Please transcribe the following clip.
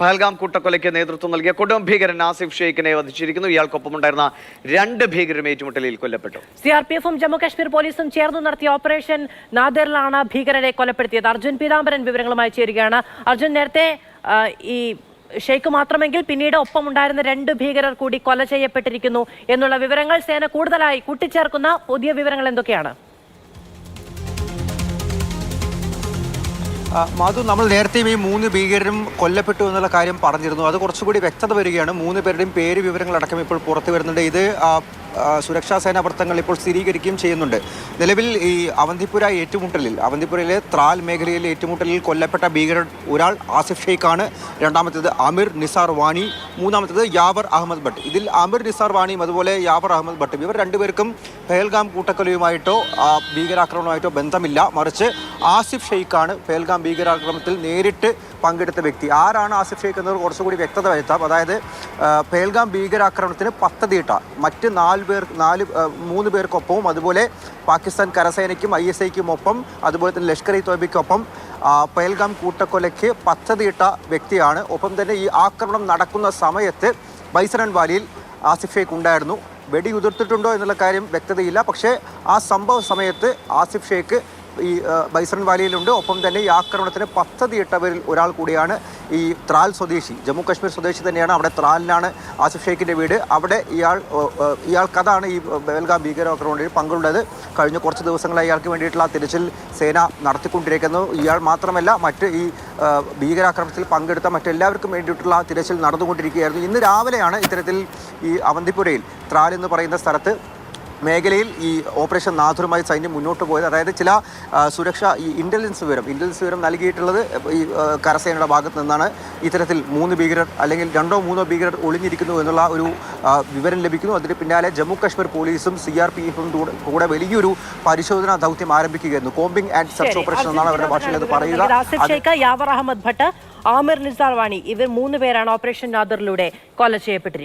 പഹൽഗാം കൂട്ടക്കൊലയ്ക്ക് നേതൃത്വം നൽകിയ കൊടും ഭീകരൻ ആസിഫ് ഷെയ്ഖിനെ വധിച്ചിരിക്കുന്നു. ഇയാൾക്കൊപ്പം ഉണ്ടായിരുന്ന രണ്ട് ഭീകരരും ഏറ്റുമുട്ടലിൽ കൊല്ലപ്പെട്ടു. സി ആർ പി എഫും ജമ്മു കാശ്മീർ പോലീസും ചേർന്ന് നടത്തിയ ഓപ്പറേഷൻ നാദറിലാണ് ഭീകരരെ കൊലപ്പെടുത്തിയത്. അർജുൻ പീതാംബരൻ വിവരങ്ങളുമായി ചേരുകയാണ്. അർജുൻ നേരത്തെ ഈ ഷെയ്ഖ് മാത്രമെങ്കിൽ പിന്നീട് ഒപ്പം ഉണ്ടായിരുന്ന രണ്ട് ഭീകരർ കൂടി കൊല ചെയ്യപ്പെട്ടിരിക്കുന്നു എന്നുള്ള വിവരങ്ങൾ സേന കൂടുതലായി കൂട്ടിച്ചേർക്കുന്ന പുതിയ വിവരങ്ങൾ എന്തൊക്കെയാണ്? മാധു നമ്മൾ നേരത്തെ ഈ മൂന്ന് ഭീകരരും കൊല്ലപ്പെട്ടു എന്നുള്ള കാര്യം പറഞ്ഞിരുന്നു. അത് കുറച്ചുകൂടി വ്യക്തത വരികയാണ്. മൂന്ന് പേരുടെയും പേര് വിവരങ്ങളടക്കം ഇപ്പോൾ പുറത്തു വരുന്നുണ്ട്. ഇത് സുരക്ഷാ സേനാ വൃത്തങ്ങൾ ഇപ്പോൾ സ്ഥിരീകരിക്കുകയും ചെയ്യുന്നുണ്ട്. നിലവിൽ ഈ അവന്തിപുര ഏറ്റുമുട്ടലിൽ അവന്തിപുരയിലെ ത്രാൽ മേഖലയിലെ ഏറ്റുമുട്ടലിൽ കൊല്ലപ്പെട്ട ഭീകരർ ഒരാൾ ആസിഫ് ഷെയ്ഖാണ്. രണ്ടാമത്തേത് അമീർ നിസാർ വാണി. മൂന്നാമത്തേത് യാവർ അഹമ്മദ് ഭട്ട്. ഇതിൽ അമീർ നിസാർ വാണിയും അതുപോലെ യാവർ അഹമ്മദ് ഭട്ടും. ഇവർ രണ്ടുപേർക്കും പേൽഗാം കൂട്ടക്കൊലയുമായിട്ടോ ഭീകരാക്രമണവുമായിട്ടോ ബന്ധമില്ല. മറിച്ച് ആസിഫ് ഷെയ്ഖാണ് പേൽഗാം ഭീകരാക്രമണത്തിൽ നേരിട്ട് പങ്കെടുത്ത വ്യക്തി. ആരാണ് ആസിഫ് ഷെയ്ഖ് എന്നത് കുറച്ചുകൂടി വ്യക്തത വരുത്താം. അതായത് പേൽഗാം ഭീകരാക്രമണത്തിന് പദ്ധതിയിട്ട മറ്റ് നാല് പേർ നാല് മൂന്ന് പേർക്കൊപ്പവും അതുപോലെ പാകിസ്ഥാൻ കരസേനയ്ക്കും ഐ എസ് ഐക്കും ഒപ്പം അതുപോലെ തന്നെ ലഷ്കർ ഇ തോബയ്ക്കൊപ്പം ആ, പേൽഗാം കൂട്ടക്കൊലയ്ക്ക് പദ്ധതിയിട്ട വ്യക്തിയാണ്. ഒപ്പം തന്നെ ഈ ആക്രമണം നടക്കുന്ന സമയത്ത് ബൈസനൻ വാലിയിൽ ആസിഫ് ഷെയ്ഖ് ഉണ്ടായിരുന്നു. വെടിയുതിർത്തിട്ടുണ്ടോ എന്നുള്ള കാര്യം വ്യക്തതയില്ല. പക്ഷേ ആ സംഭവ സമയത്ത് ആസിഫ് ഷെയ്ഖ് ഈ ബൈസൺ വാലിയിലുണ്ട്. ഒപ്പം തന്നെ ഈ ആക്രമണത്തിന് പദ്ധതിയിട്ടവരിൽ ഒരാൾ കൂടിയാണ് ഈ ത്രാൽ സ്വദേശി. ജമ്മു കാശ്മീർ സ്വദേശി തന്നെയാണ്. അവിടെ ത്രാലിനാണ് ആസിഫ് ഷെയ്ഖിന്റെ വീട്. അവിടെ ഇയാൾ ഇയാൾക്കതാണ് ഈ ബേൽഗാം ഭീകരാക്രമണത്തിൽ പങ്കുള്ളത് കഴിഞ്ഞ കുറച്ച് ദിവസങ്ങളായി ഇയാൾക്ക് വേണ്ടിയിട്ടുള്ള തിരച്ചിൽ സേന നടത്തിക്കൊണ്ടിരിക്കുന്നു. ഇയാൾ മാത്രമല്ല മറ്റ് ഈ ഭീകരാക്രമണത്തിൽ പങ്കെടുത്ത മറ്റെല്ലാവർക്കും വേണ്ടിയിട്ടുള്ള തിരച്ചിൽ നടന്നുകൊണ്ടിരിക്കുകയായിരുന്നു. ഇന്ന് രാവിലെയാണ് ഇത്തരത്തിൽ ഈ അവന്തിപുരയിൽ ത്രാൽ എന്ന് പറയുന്ന സ്ഥലത്ത് മേഖലയിൽ ഈ ഓപ്പറേഷൻ നാഥുരമായി സൈന്യം മുന്നോട്ട് പോയത്. അതായത് ചില സുരക്ഷ ഈ ഇന്റലിജൻസ് വിവരം ഇന്റലിജൻസ് വിവരം നൽകിയിട്ടുള്ളത് ഈ കരസേനയുടെ ഭാഗത്ത് നിന്നാണ് ഇത്തരത്തിൽ മൂന്ന് ഭീകരർ അല്ലെങ്കിൽ രണ്ടോ മൂന്നോ ഭീകരർ ഒളിഞ്ഞിരിക്കുന്നു എന്നുള്ള ഒരു വിവരം ലഭിക്കുന്നു. അതിന് പിന്നാലെ ജമ്മു കാശ്മീർ പോലീസും സി ആർ പി എഫും കൂടെ വലിയൊരു പരിശോധനാ ദൗത്യം ആരംഭിക്കുകയായിരുന്നു. കോമ്പിംഗ് ആൻഡ് സെർച്ച് ഓപ്പറേഷൻ എന്നാണ് അവരുടെ ഭാഷയിൽ അത് പറയുക. യാവർ അഹമ്മദ് ഭട്ട് ആമിർ നിസാർ വാണി ഇവർ മൂന്ന് പേരാണ് ഓപ്പറേഷൻ നാദറിലൂടെ കൊല ചെയ്യപ്പെട്ടിരിക്കുന്നത്.